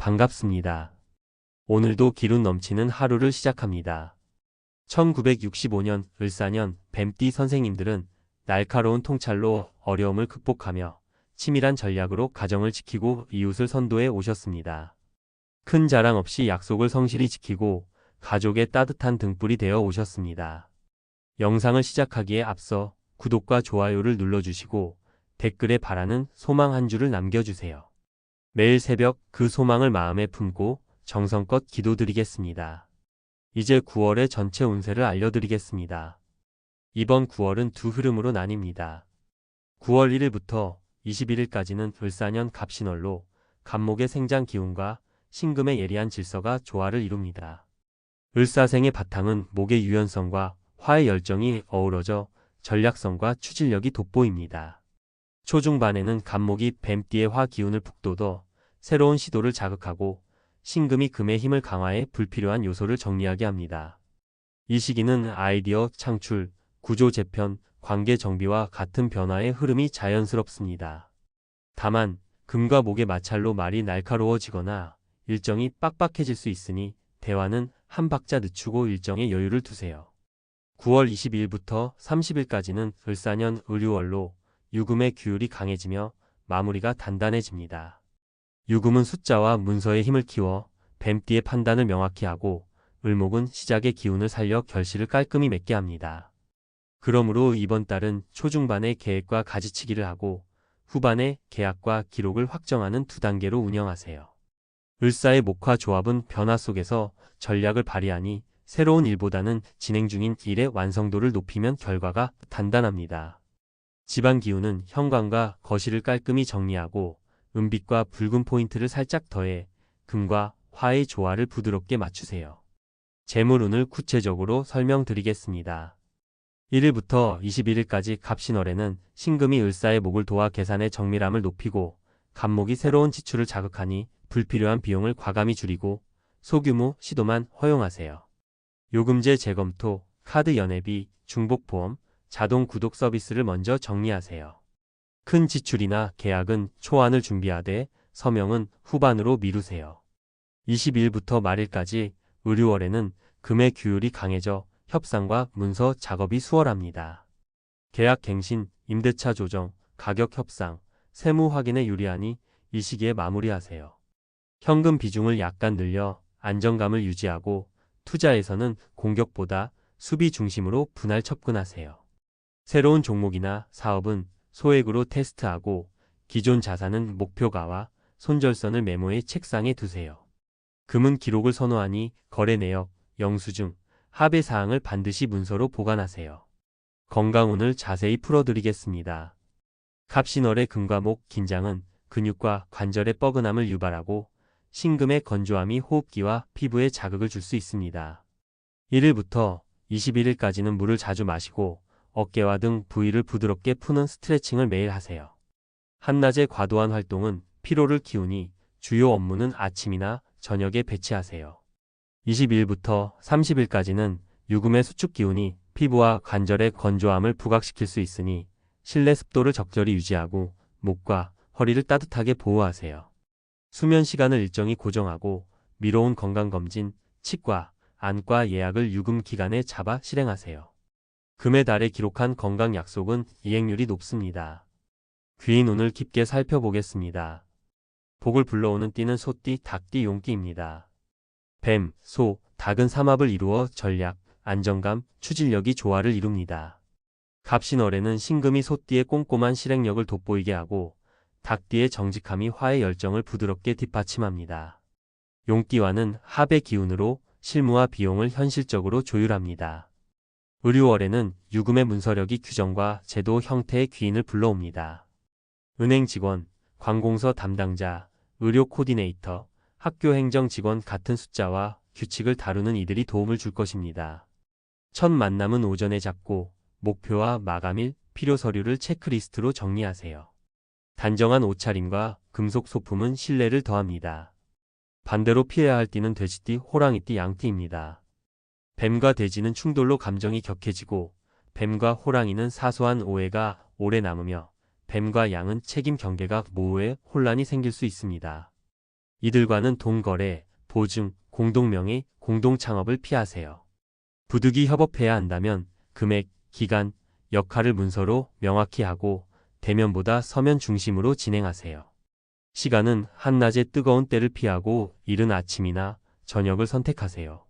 반갑습니다. 오늘도 기운 넘치는 하루를 시작합니다. 1965년 을사년 뱀띠 선생님들은 날카로운 통찰로 어려움을 극복하며 치밀한 전략으로 가정을 지키고 이웃을 선도해 오셨습니다. 큰 자랑 없이 약속을 성실히 지키고 가족의 따뜻한 등불이 되어 오셨습니다. 영상을 시작하기에 앞서 구독과 좋아요를 눌러주시고 댓글에 바라는 소망 한 줄을 남겨주세요. 매일 새벽 그 소망을 마음에 품고 정성껏 기도드리겠습니다. 이제 9월의 전체 운세를 알려드리겠습니다. 이번 9월은 두 흐름으로 나뉩니다. 9월 1일부터 21일까지는 을사년 갑신월로 간목의 생장 기운과 신금의 예리한 질서가 조화를 이룹니다. 을사생의 바탕은 목의 유연성과 화의 열정이 어우러져 전략성과 추진력이 돋보입니다. 초중반에는 간목이 뱀띠의 화 기운을 북돋워 새로운 시도를 자극하고 신금이 금의 힘을 강화해 불필요한 요소를 정리하게 합니다. 이 시기는 아이디어 창출, 구조 재편, 관계 정비와 같은 변화의 흐름이 자연스럽습니다. 다만 금과 목의 마찰로 말이 날카로워지거나 일정이 빡빡해질 수 있으니 대화는 한 박자 늦추고 일정에 여유를 두세요. 9월 22일부터 30일까지는 을사년 을유월로 유금의 규율이 강해지며 마무리가 단단해집니다. 유금은 숫자와 문서의 힘을 키워 뱀띠의 판단을 명확히 하고 을목은 시작의 기운을 살려 결실을 깔끔히 맺게 합니다. 그러므로 이번 달은 초중반에 계획과 가지치기를 하고 후반에 계약과 기록을 확정하는 두 단계로 운영하세요. 을사의 목화 조합은 변화 속에서 전략을 발휘하니 새로운 일보다는 진행 중인 일의 완성도를 높이면 결과가 단단합니다. 집안 기운은 현관과 거실을 깔끔히 정리하고 은빛과 붉은 포인트를 살짝 더해 금과 화의 조화를 부드럽게 맞추세요. 재물운을 구체적으로 설명드리겠습니다. 1일부터 21일까지 갑신월에는 신금이 을사의 목을 도와 계산의 정밀함을 높이고 간목이 새로운 지출을 자극하니 불필요한 비용을 과감히 줄이고 소규모 시도만 허용하세요. 요금제 재검토, 카드 연회비, 중복보험, 자동 구독 서비스를 먼저 정리하세요. 큰 지출이나 계약은 초안을 준비하되 서명은 후반으로 미루세요. 22일부터 말일까지 의류월에는 금의 규율이 강해져 협상과 문서 작업이 수월합니다. 계약 갱신, 임대차 조정, 가격 협상, 세무 확인에 유리하니 이 시기에 마무리하세요. 현금 비중을 약간 늘려 안정감을 유지하고 투자에서는 공격보다 수비 중심으로 분할 접근하세요. 새로운 종목이나 사업은 소액으로 테스트하고 기존 자산은 목표가와 손절선을 메모해 책상에 두세요. 금은 기록을 선호하니 거래 내역, 영수증, 합의 사항을 반드시 문서로 보관하세요. 건강운을 자세히 풀어드리겠습니다. 갑신월의 금과 목 긴장은 근육과 관절의 뻐근함을 유발하고 신금의 건조함이 호흡기와 피부에 자극을 줄 수 있습니다. 1일부터 21일까지는 물을 자주 마시고 어깨와 등 부위를 부드럽게 푸는 스트레칭을 매일 하세요. 한낮의 과도한 활동은 피로를 키우니 주요 업무는 아침이나 저녁에 배치하세요. 20일부터 30일까지는 유금의 수축 기운이 피부와 관절의 건조함을 부각시킬 수 있으니 실내 습도를 적절히 유지하고 목과 허리를 따뜻하게 보호하세요. 수면 시간을 일정히 고정하고 미로운 건강검진, 치과, 안과 예약을 유금 기간에 잡아 실행하세요. 금의 달에 기록한 건강 약속은 이행률이 높습니다. 귀인 운을 깊게 살펴보겠습니다. 복을 불러오는 띠는 소띠, 닭띠, 용띠입니다. 뱀, 소, 닭은 삼합을 이루어 전략, 안정감, 추진력이 조화를 이룹니다. 갑신월에는 신금이 소띠의 꼼꼼한 실행력을 돋보이게 하고 닭띠의 정직함이 화의 열정을 부드럽게 뒷받침합니다. 용띠와는 합의 기운으로 실무와 비용을 현실적으로 조율합니다. 의류월에는 유금의 문서력이 규정과 제도 형태의 귀인을 불러옵니다. 은행 직원, 관공서 담당자, 의료 코디네이터, 학교 행정 직원 같은 숫자와 규칙을 다루는 이들이 도움을 줄 것입니다. 첫 만남은 오전에 잡고 목표와 마감일, 필요 서류를 체크리스트로 정리하세요. 단정한 옷차림과 금속 소품은 신뢰를 더합니다. 반대로 피해야 할 띠는 돼지띠, 호랑이띠, 양띠입니다. 뱀과 돼지는 충돌로 감정이 격해지고 뱀과 호랑이는 사소한 오해가 오래 남으며 뱀과 양은 책임 경계가 모호해 혼란이 생길 수 있습니다. 이들과는 동거래, 보증, 공동명의, 공동창업을 피하세요. 부득이 협업해야 한다면 금액, 기간, 역할을 문서로 명확히 하고 대면보다 서면 중심으로 진행하세요. 시간은 한낮의 뜨거운 때를 피하고 이른 아침이나 저녁을 선택하세요.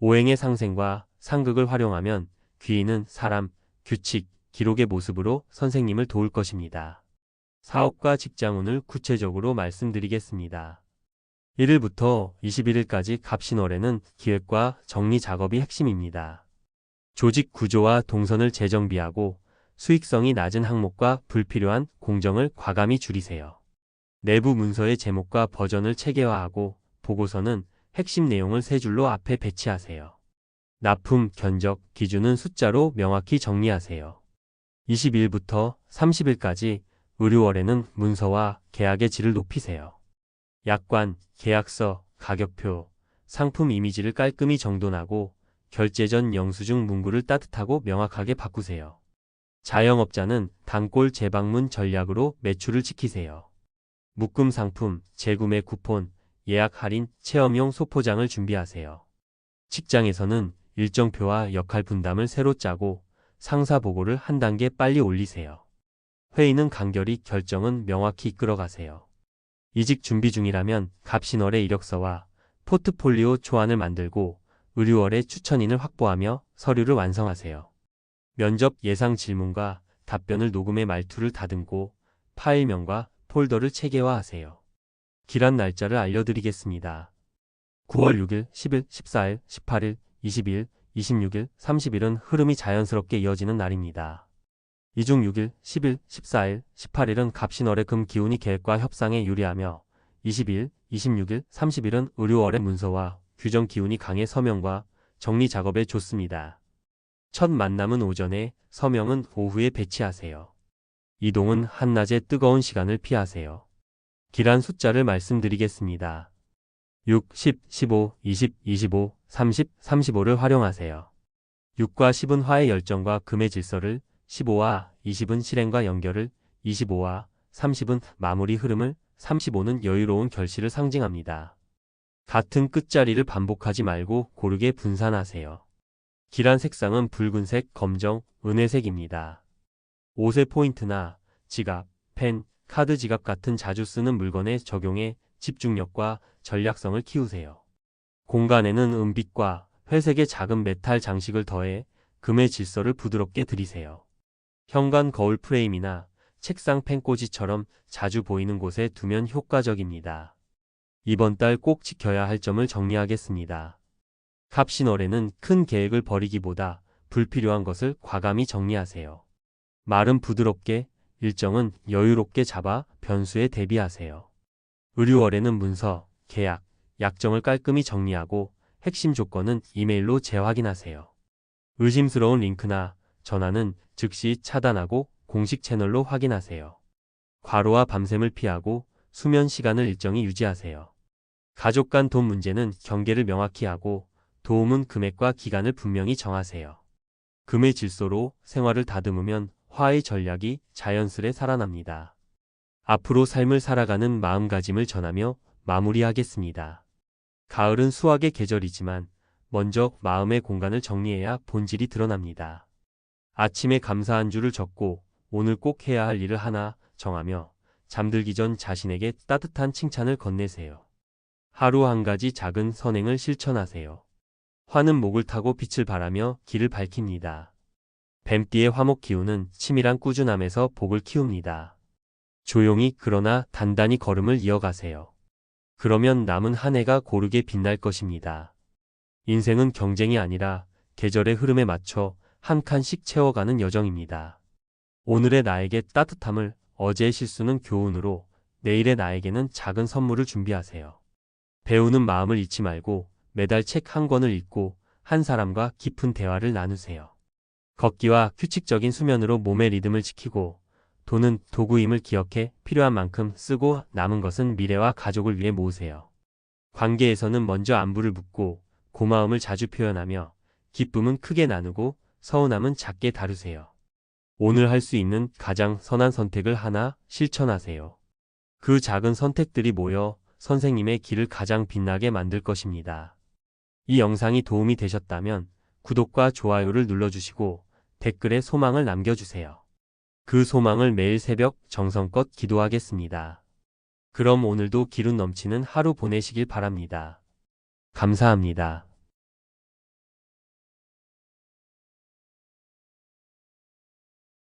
오행의 상생과 상극을 활용하면 귀인은 사람, 규칙, 기록의 모습으로 선생님을 도울 것입니다. 사업과 직장운을 구체적으로 말씀드리겠습니다. 1일부터 21일까지 갑신월에는 기획과 정리 작업이 핵심입니다. 조직 구조와 동선을 재정비하고 수익성이 낮은 항목과 불필요한 공정을 과감히 줄이세요. 내부 문서의 제목과 버전을 체계화하고 보고서는 핵심 내용을 세 줄로 앞에 배치하세요. 납품, 견적, 기준은 숫자로 명확히 정리하세요. 20일부터 30일까지 의료월에는 문서와 계약의 질을 높이세요. 약관, 계약서, 가격표, 상품 이미지를 깔끔히 정돈하고 결제 전 영수증 문구를 따뜻하고 명확하게 바꾸세요. 자영업자는 단골 재방문 전략으로 매출을 지키세요. 묶음 상품, 재구매 쿠폰, 예약 할인, 체험용 소포장을 준비하세요. 직장에서는 일정표와 역할 분담을 새로 짜고 상사 보고를 한 단계 빨리 올리세요. 회의는 간결히 결정은 명확히 이끌어가세요. 이직 준비 중이라면 갑신월의 이력서와 포트폴리오 초안을 만들고 의류월의 추천인을 확보하며 서류를 완성하세요. 면접 예상 질문과 답변을 녹음해 말투를 다듬고 파일명과 폴더를 체계화하세요. 기란 날짜를 알려드리겠습니다. 9월 6일, 10일, 14일, 18일, 22일, 26일, 30일은 흐름이 자연스럽게 이어지는 날입니다. 이중 6일, 10일, 14일, 18일은 갑신월의 금 기운이 계획과 협상에 유리하며 22일, 26일, 30일은 의료월의 문서와 규정 기운이 강해 서명과 정리 작업에 좋습니다. 첫 만남은 오전에, 서명은 오후에 배치하세요. 이동은 한낮의 뜨거운 시간을 피하세요. 기란 숫자를 말씀드리겠습니다. 6, 10, 15, 20, 25, 30, 35를 활용하세요. 6과 10은 화의 열정과 금의 질서를, 15와 20은 실행과 연결을, 25와 30은 마무리 흐름을, 35는 여유로운 결실을 상징합니다. 같은 끝자리를 반복하지 말고 고르게 분산하세요. 기란 색상은 붉은색, 검정, 은회색입니다. 옷의 포인트나 지갑, 펜, 카드 지갑 같은 자주 쓰는 물건에 적용해 집중력과 전략성을 키우세요. 공간에는 은빛과 회색의 작은 메탈 장식을 더해 금의 질서를 부드럽게 들이세요. 현관 거울 프레임이나 책상 펜꽂이처럼 자주 보이는 곳에 두면 효과적입니다. 이번 달 꼭 지켜야 할 점을 정리하겠습니다. 갑신월에는 큰 계획을 버리기보다 불필요한 것을 과감히 정리하세요. 말은 부드럽게, 일정은 여유롭게 잡아 변수에 대비하세요. 의류월에는 문서, 계약, 약정을 깔끔히 정리하고 핵심 조건은 이메일로 재확인하세요. 의심스러운 링크나 전화는 즉시 차단하고 공식 채널로 확인하세요. 과로와 밤샘을 피하고 수면 시간을 일정히 유지하세요. 가족 간 돈 문제는 경계를 명확히 하고 도움은 금액과 기간을 분명히 정하세요. 금의 질서로 생활을 다듬으면 화의 전략이 자연스레 살아납니다. 앞으로 삶을 살아가는 마음가짐을 전하며 마무리하겠습니다. 가을은 수확의 계절이지만 먼저 마음의 공간을 정리해야 본질이 드러납니다. 아침에 감사한 줄을 적고 오늘 꼭 해야 할 일을 하나 정하며 잠들기 전 자신에게 따뜻한 칭찬을 건네세요. 하루 한 가지 작은 선행을 실천하세요. 화는 목을 타고 빛을 발하며 길을 밝힙니다. 뱀띠의 화목 기운은 치밀한 꾸준함에서 복을 키웁니다. 조용히 그러나 단단히 걸음을 이어가세요. 그러면 남은 한 해가 고르게 빛날 것입니다. 인생은 경쟁이 아니라 계절의 흐름에 맞춰 한 칸씩 채워가는 여정입니다. 오늘의 나에게 따뜻함을 어제의 실수는 교훈으로 내일의 나에게는 작은 선물을 준비하세요. 배우는 마음을 잊지 말고 매달 책 한 권을 읽고 한 사람과 깊은 대화를 나누세요. 걷기와 규칙적인 수면으로 몸의 리듬을 지키고 돈은 도구임을 기억해 필요한 만큼 쓰고 남은 것은 미래와 가족을 위해 모으세요. 관계에서는 먼저 안부를 묻고 고마움을 자주 표현하며 기쁨은 크게 나누고 서운함은 작게 다루세요. 오늘 할 수 있는 가장 선한 선택을 하나 실천하세요. 그 작은 선택들이 모여 선생님의 길을 가장 빛나게 만들 것입니다. 이 영상이 도움이 되셨다면 구독과 좋아요를 눌러주시고 댓글에 소망을 남겨주세요. 그 소망을 매일 새벽 정성껏 기도하겠습니다. 그럼 오늘도 기운 넘치는 하루 보내시길 바랍니다. 감사합니다.